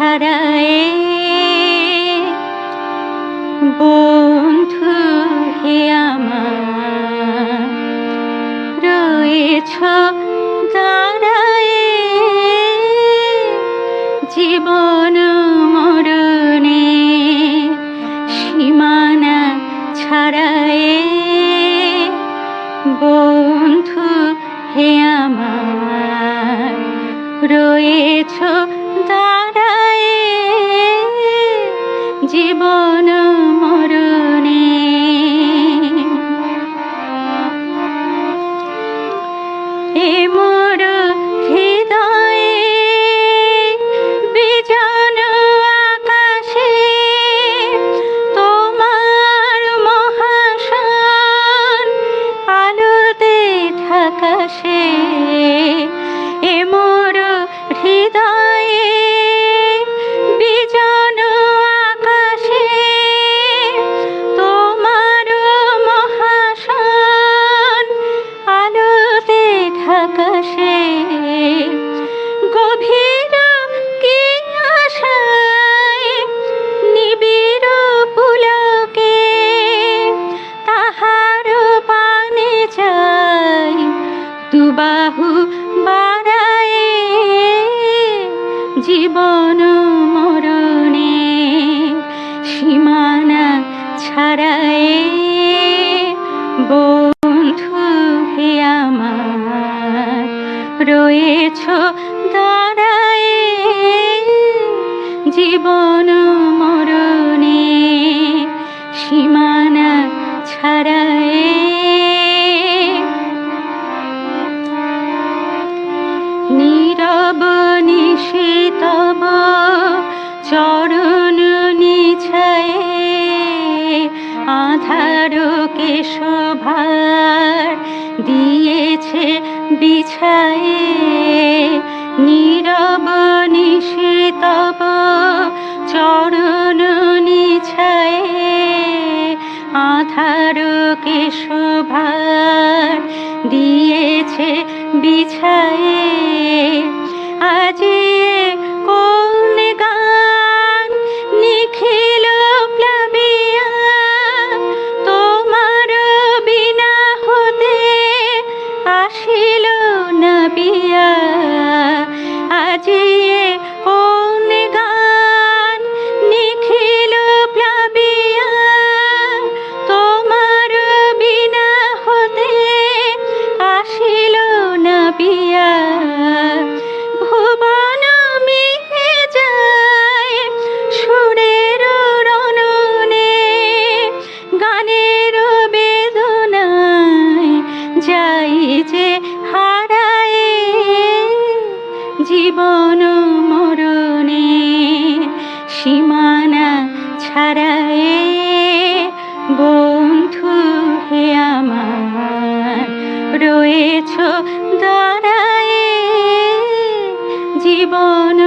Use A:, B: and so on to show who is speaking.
A: ধারায় বন্ধু হে আমার রয়েছ দাঁড়ায় জীবন মরণে সীমানা ছাড়ায়। বন্ধু হে আমার রয়েছ দাঁড়ায়ে জীবন ঢাকাশে গভীর কি আশায় নিবিড় পুলকে তাহার পানে চাই দুবাহু রয়েছ দাঁড়ায় জীবন মরণে সীমানা ছাড়ায়। নীরব নিশিতব চরণ নিছায়ে আধার কে শোভার দিয়েছে বিছায়ে নীরব নিশিতব চরণ নিছায়ে আধার কে শোভার দিয়েছে বিছায়ে। ভাবিয়া, ভুবন মেঘে যায় সুরের রননে গানের বেদনায় যাই যে হারায়, জীবন মরণে সীমানা ছাড়ায়, বন্ধু হে আমার, রয়েছ দাঁড়ায় জীবন